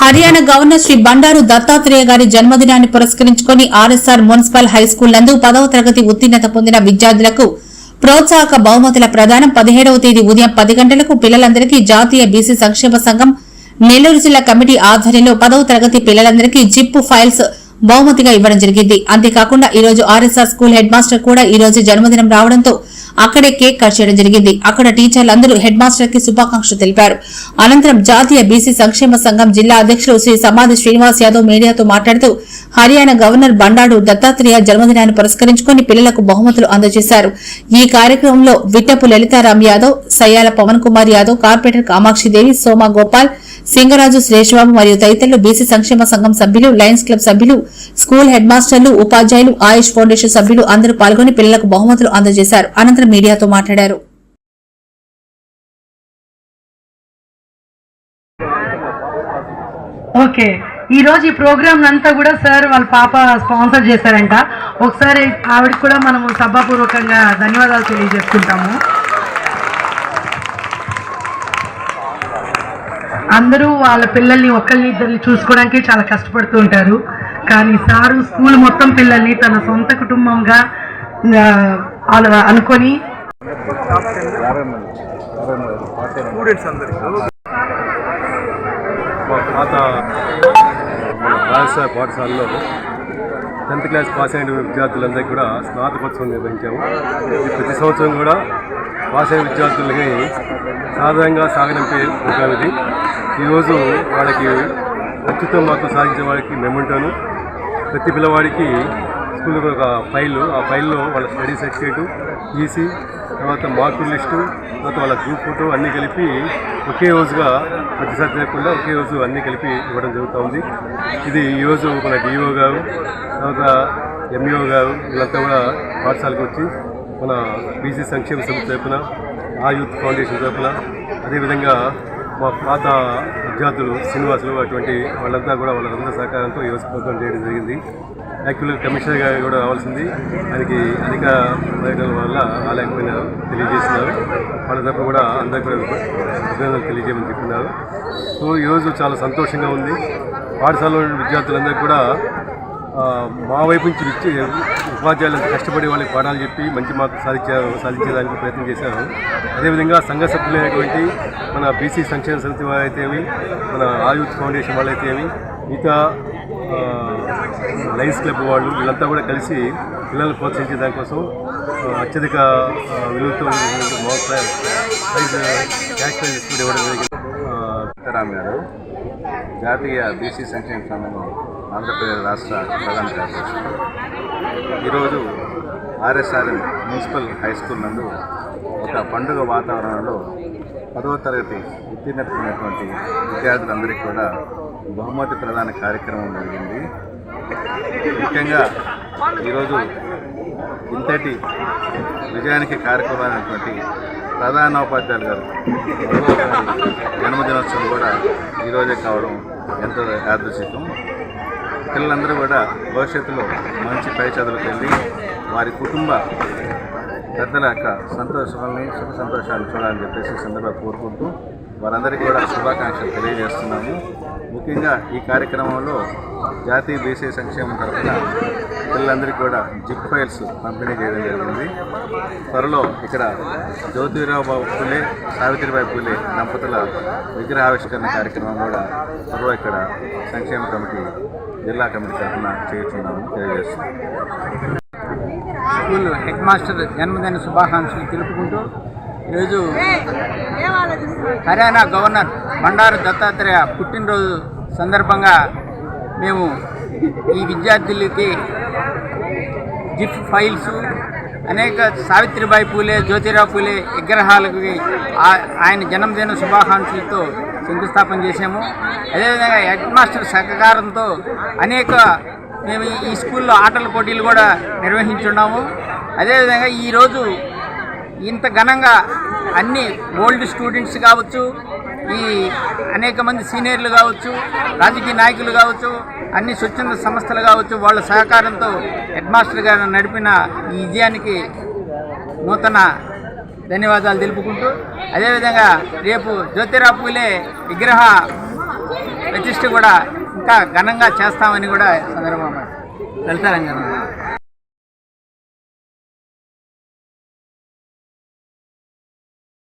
Haryana governor Shri Bandaru Dattatreya గారి జన్మదినాన్ని పురస్కరించుకుని ఆర్ఎస్ఆర్ మున్సిపల్ హైస్కూల్ నందు పదవ తరగతి ఉత్తీర్ణత పొందిన విద్యార్థులకు ప్రోత్సాహక బహుమతుల ప్రదానం పదిహేడవ తేదీ ఉదయం పది గంటలకు పిల్లలందరికీ జాతీయ బీసీ సంక్షేమ సంఘం నెల్లూరు జిల్లా కమిటీ ఆధ్వర్యంలో పదవ తరగతి పిల్లలందరికీ జిప్పు ఫైల్స్ బహుమతిగా ఇవ్వడం జరిగింది. అంతేకాకుండా ఈ రోజు ఆర్ఎస్ఆర్ స్కూల్ హెడ్ మాస్టర్ కూడా ఈ రోజు జన్మదినం రావడంతో అక్కడే కేక్ కట్ చేయడం జరిగింది. అక్కడ టీచర్లందరూ హెడ్ మాస్టర్కి శుభాకాంక్షలు తెలిపారు. అనంతరం జాతీయ బీసీ సంక్షేమ సంఘం జిల్లా అధ్యక్షులు శ్రీ సమాధి శ్రీనివాస్ యాదవ్ మీడియాతో మాట్లాడుతూ హర్యానా గవర్నర్ బండాడు దత్తాత్రేయ జన్మదినాన్ని పురస్కరించుకుని పిల్లలకు బహుమతులు అందజేశారు. ఈ కార్యక్రమంలో విట్టపు లలితారాం యాదవ్ సయ్యాల పవన్ కుమార్ యాదవ్ కార్పొరేటర్ కామాక్షిదేవి సోమా గోపాల్ సింగరాజు శ్రేష్బాబు మరియు తదితరులు బీసీ సంక్షేమ సంఘం సభ్యులు లయన్స్ క్లబ్ సభ్యులు స్కూల్ హెడ్ మాస్టర్లు ఉపాధ్యాయులు ఆయుష్ ఫౌండేషన్ సభ్యులు అందరూ పాల్గొని పిల్లలకు బహుమతులు అందజేశారు. అనంతరం మీడియాతో మాట్లాడారు. ఓకే. ఈ రోజు ఈ ప్రోగ్రామ్ అంతా కూడా సార్ వాళ్ళ పాప స్పాన్సర్ చేశారంట. ఒకసారి ఆవిడకి కూడా మనము సభాపూర్వకంగా ధన్యవాదాలు తెలియజేసుకుంటాము. అందరూ వాళ్ళ పిల్లల్ని ఒకరిని ఇద్దరిని చూసుకోవడానికి చాలా కష్టపడుతూ ఉంటారు. కానీ సారు స్కూల్ మొత్తం పిల్లల్ని తన సొంత కుటుంబంగా అనుకొని స్టూడెంట్స్ పాత పాఠశాలలో టెన్త్ క్లాస్ పాస్ అయిన విద్యార్థులందరికీ కూడా స్నాతకోత్సవం నిర్వహించాము. ప్రతి సంవత్సరం కూడా పాస్ అయిన విద్యార్థులకి సాధారణంగా సాగనంపే ప్రోగ్రాం ఇది ఈరోజు వాళ్ళకి అత్యుత్తమ మార్కులు సాధించిన వారికి మెమెంటోను. ప్రతి పిల్లవాడికి స్కూల్లో ఒక ఫైల్ ఆ ఫైల్లో వాళ్ళ స్టడీ సర్టిఫికేటు ఈసీ తర్వాత మార్కుల లిస్టు తర్వాత వాళ్ళ గ్రూప్ ఫోటో అన్నీ కలిపి ఒకే రోజుగా ప్రతిసారి లేకుండా ఒకే రోజు అన్నీ కలిపి ఇవ్వడం జరుగుతూ ఉంది. ఇది ఈరోజు మన డిఓ గారు తర్వాత ఎంఈఓ గారు వీళ్ళంతా కూడా పాఠశాలకు వచ్చి మన బీసీ సంక్షేమ సమితి తరఫున ఆ యూత్ ఫౌండేషన్ తరఫున అదేవిధంగా మా పాత విద్యార్థులు శ్రీనివాసులు అటువంటి వాళ్ళంతా కూడా వాళ్ళందరి సహకారంతో ఈ రోజు ప్రోగ్రాం చేయడం జరిగింది. యాక్చువల్గా కమిషనర్ గారు కూడా రావాల్సింది. ఆయనకి అధిక పర్యటనల వల్ల రాలేకపోయినారు తెలియజేస్తున్నారు. వాళ్ళ తరపున కూడా అందరికీ కూడా అభినందనలు తెలియజేయమని చెప్తున్నారు. సో ఈరోజు చాలా సంతోషంగా ఉంది. పాఠశాలలో విద్యార్థులందరికీ కూడా మా వైపు నుంచి ఇచ్చి ఉపాధ్యాయులు కష్టపడి వాళ్ళకి పాఠాలు చెప్పి మంచి మార్కులు సాధించే సాధించేదానికి ప్రయత్నం చేశారు. అదేవిధంగా సంఘ సభ్యులైనటువంటి మన బీసీ సంక్షేమ సమితి వారైతేమి మన ఆయుత్ ఫౌండేషన్ వాళ్ళైతేమి మిగతా లయన్స్ క్లబ్ వాళ్ళు వీళ్ళంతా కూడా కలిసి పిల్లల్ని ప్రోత్సహించే దానికోసం అత్యధిక విలువతో ప్రైజ్ క్యాష్ ఇవ్వడం జరిగింది. గారు జాతీయ బీసీ సంక్షేమ సంఘం ఆంధ్రప్రదేశ్ రాష్ట్ర ప్రధాన కార్యదర్శి. ఈరోజు ఆర్ఎస్ఆర్ఎం మున్సిపల్ హై స్కూల్ నందు ఒక పండుగ వాతావరణంలో పదవ తరగతి ఉత్తీర్ణత పొందినటువంటి విద్యార్థులందరికీ కూడా బహుమతి ప్రధాన కార్యక్రమం జరిగింది. ముఖ్యంగా ఈరోజు ఇంతటి విజయానికి కారకులైనటువంటి ప్రధానోపాధ్యాయులు గారు జన్మదినోత్సవం కూడా ఈరోజే కావడం ఎంతో యాదృశికం. పిల్లలందరూ కూడా భవిష్యత్తులో మంచి పై చదువులకు వెళ్ళి వారి కుటుంబ పెద్దల యొక్క సంతోషాలని సుఖ సంతోషాలు చూడాలని చెప్పేసి సందర్భంగా కోరుకుంటూ వారందరికీ కూడా శుభాకాంక్షలు తెలియజేస్తున్నాము. ముఖ్యంగా ఈ కార్యక్రమంలో జాతీయ బీసీ సంక్షేమం తరఫున పిల్లలందరికీ కూడా జిప్ ఫైల్స్ పంపిణీ చేయడం జరిగింది. త్వరలో ఇక్కడ జ్యోతిరావు బాబు పూలే సావిత్రిబాయి పూలే దంపతుల విగ్రహావిష్కరణ కార్యక్రమం కూడా త్వరలో ఇక్కడ సంక్షేమ కమిటీ జిల్లా కమిటీ తరఫున చేస్తున్నామని తెలియజేస్తున్నాం స్కూల్ హెడ్ మాస్టర్ జన్మదిన శుభాకాంక్షలు తెలుపుకుంటూ ఈరోజు హర్యానా గవర్నర్ బండారు దత్తాత్రేయ పుట్టినరోజు సందర్భంగా మేము ఈ విద్యార్థులకి జిప్ ఫైల్స్ అనేక సావిత్రిబాయి పూలే జ్యోతిరావు పూలే విగ్రహాలకి ఆ- ఆయన జన్మదిన శుభాకాంక్షలతో శంకుస్థాపన చేశాము. అదేవిధంగా హెడ్ మాస్టర్ సహకారంతో అనేక మేము ఈ స్కూల్లో ఆటల పోటీలు కూడా నిర్వహించున్నాము. అదేవిధంగా ఈరోజు ఇంత ఘనంగా అన్ని ఓల్డ్ స్టూడెంట్స్ కావచ్చు ఈ అనేక మంది సీనియర్లు కావచ్చు రాజకీయ నాయకులు కావచ్చు అన్ని స్వచ్ఛంద సంస్థలు కావచ్చు వాళ్ళ సహకారంతో హెడ్ మాస్టర్ గారు నడిపిన ఈ విజయానికి నూతన ధన్యవాదాలు తెలుపుకుంటూ అదేవిధంగా రేపు జ్యోతిరావు పూలే విగ్రహ నెక్స్ట్ కూడా ఇంకా ఘనంగా చేస్తామని కూడా సందర్భం సందర్భంగా లలితారంగం